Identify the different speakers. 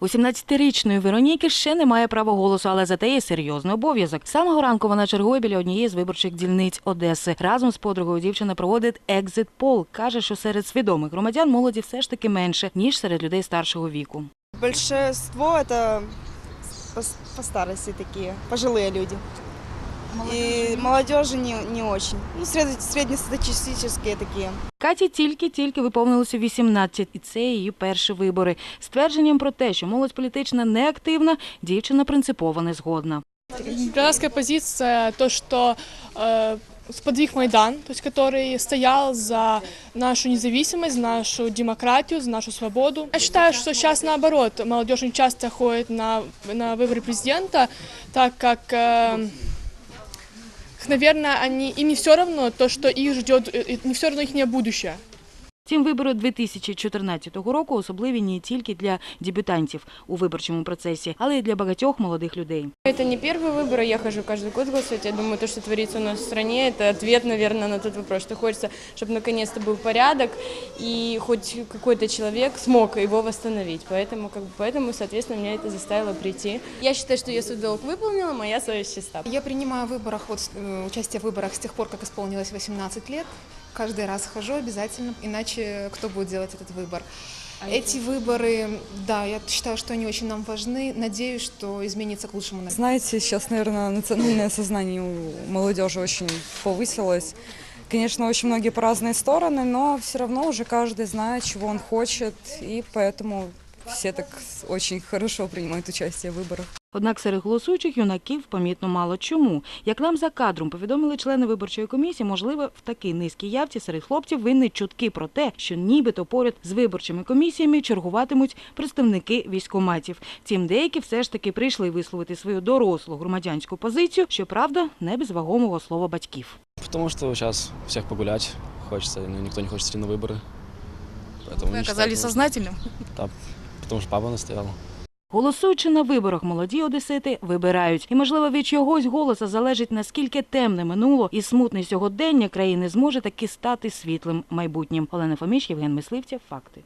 Speaker 1: У 17-річної Вероніки ще немає права голосу, але зате є серйозний обов'язок. Самого ранку вона чергує біля однієї з виборчих дільниць Одеси. Разом з подругою дівчина проводить екзит пол. каже, що серед свідомих громадян молоді все ж таки менше ніж серед людей старшого віку.
Speaker 2: Більшість – це по, старості такі пожилі люди. И молодежи не, не очень. Ну, сред- среднестатистические такие.
Speaker 1: Каті тільки-тільки виповнилося 18, і це її перші вибори. З твердженням про те, що молодь політична неактивна, дівчина принципово не згодна.
Speaker 3: Гражданская позиция, то, что э, сподвиг Майдан, то есть который стоял за нашу независимость, за нашу демократию, за нашу свободу. Я считаю, что сейчас наоборот, молодежь не часто ходит на, на выборы президента, так как, э, наверное, они, им не все равно то, что их ждет, э, не все равно их будущее.
Speaker 1: Втім, вибори 2014 року особливі не тільки для дебютантів у виборчому процесі, але й для багатьох молодих людей.
Speaker 4: Это не первый выбор, я хожу каждый год голосовать. Я думаю, то, что творится у нас в стране, это ответ, наверное, на тот вопрос, что хочется, чтобы наконец-то был порядок и хоть какой-то человек смог его восстановить. Поэтому, как бы, поэтому, соответственно, меня это заставило прийти. Я считаю, что я свой долг выполнила, моя совесть чиста.
Speaker 5: Я принимаю в выборах, вот, э, участие в выборах с тех пор, как исполнилось 18 лет. Каждый раз хожу обязательно, иначе кто будет делать этот выбор? Эти выборы, да, я считаю, что они очень нам важны. Надеюсь, что изменится к лучшему.
Speaker 6: Знаете, сейчас, наверное, национальное сознание у молодежи очень повысилось. Конечно, очень многие по разные стороны, но все равно уже каждый знает, чего он хочет, и поэтому все так очень хорошо принимают участие в выборах.
Speaker 1: Однак серед голосуючих юнаків помітно мало чому. Як нам за кадром повідомили члени виборчої комісії, можливо, в такій низькій явці серед хлопців винні чутки про те, що нібито поряд з виборчими комісіями чергуватимуть представники військоматів. Втім, деякі все ж таки прийшли висловити свою дорослу громадянську позицію, щоправда, не без вагомого слова батьків.
Speaker 7: Потому что сейчас всех погулять хочется, но никто не хочет идти на выборы. Поэтому
Speaker 8: Вы
Speaker 7: не
Speaker 8: оказались
Speaker 7: считаю,
Speaker 8: сознательным?
Speaker 7: Да, потому паба папа настоял.
Speaker 1: Голосуючи на виборах, молоді одесити вибирають. І, можливо, від чогось голоса залежить, наскільки темне минуло і смутне сьогодення країни зможе таки стати світлим майбутнім. Олена Фоміч, Євген Мисливця, Факти.